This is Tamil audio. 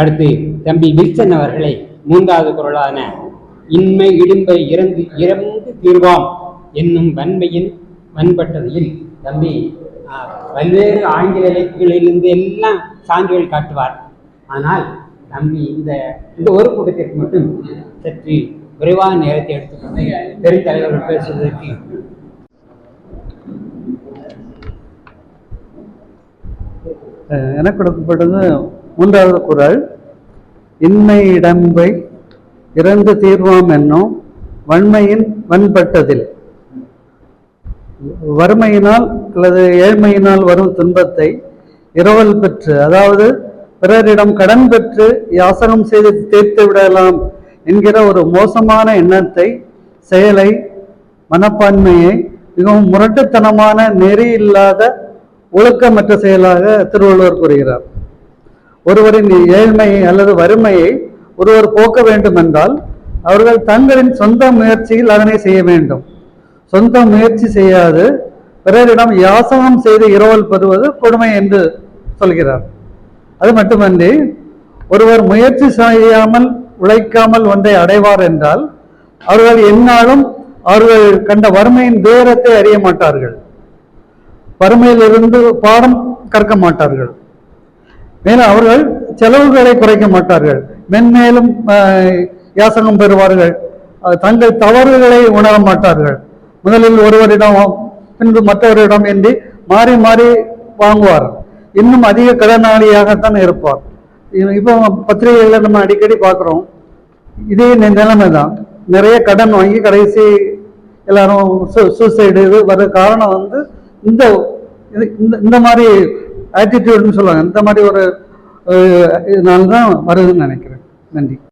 அடுத்து தம்பி வில்சன் அவர்களை மூன்றாவது குரலான இன்மை இடும்பை இறந்து இறந்து தீர்வாம் என்னும் வன்மையின் வன்பட்டதையில் தம்பி பல்வேறு ஆங்கில இலக்கியங்களிலிருந்து எல்லாம் சான்றுகள் காட்டுவார். ஆனால் தம்பி இந்த இந்த ஒரு கூட்டத்திற்கு மட்டும் சற்று விரைவான நேரத்தை எடுத்துக்கொண்டு பெருந்தலைவர்கள் பேசுவதற்கு எனக்கு கொடுக்கப்பட்டது மூன்றாவது குரல் இன்மை இடம்பை இறந்து தீர்வாம் என்னும் வன்மையின் வன்பட்டதில். வறுமையினால் அல்லது ஏழ்மையினால் வரும் துன்பத்தை இரவல் பெற்று அதாவது பிறரிடம் கடன் பெற்று யாசகம் செய்து தீர்த்து விடலாம் என்கிற ஒரு மோசமான எண்ணத்தை செயலை மனப்பான்மையை மிகவும் முரட்டுத்தனமான நெறி இல்லாத ஒழுக்கமற்ற செயலாக திருவள்ளுவர் கூறுகிறார். ஒருவரின் ஏழ்மை அல்லது வறுமையை ஒருவர் போக்க வேண்டும் என்றால் அவர்கள் தங்களின் சொந்த முயற்சியில் அதனை செய்ய வேண்டும். சொந்த முயற்சி செய்யாது. பிறரிடம் யாசகம் செய்து இரவல் பெறுவது கொடுமை என்று சொல்கிறார். அது மட்டுமன்றி ஒருவர் முயற்சி செய்யாமல் உழைக்காமல் ஒன்றை அடைவார் என்றால் அவர்கள் எந்நாளும் அவர்கள் கண்ட வறுமையின் துயரத்தை அறிய மாட்டார்கள். வறுமையிலிருந்து பாடம் கற்க மாட்டார்கள். மேலும் அவர்கள் செலவுகளை குறைக்க மாட்டார்கள். மென்மேலும் யாசகம் பெறுவார்கள். தங்கள் தவறுகளை உணர மாட்டார்கள். முதலில் ஒருவரிடம் பின்பு மற்றவரிடம் என்று மாறி மாறி வாங்குவார். இன்னும் அதிக கடனாளியாகத்தான் இருப்பார். இப்போ பத்திரிகைகளில் நம்ம அடிக்கடி பார்க்குறோம். இதே நிலைமை தான் நிறைய கடன் வாங்கி கடைசி எல்லாரும் சூசைடு இது வர காரணம் வந்து இந்த இந்த இந்த மாதிரி ஆட்டிடியூடுன்னு சொல்லுவாங்க. இந்த மாதிரி ஒரு இதனால தான் வருதுன்னு நினைக்கிறேன். நன்றி.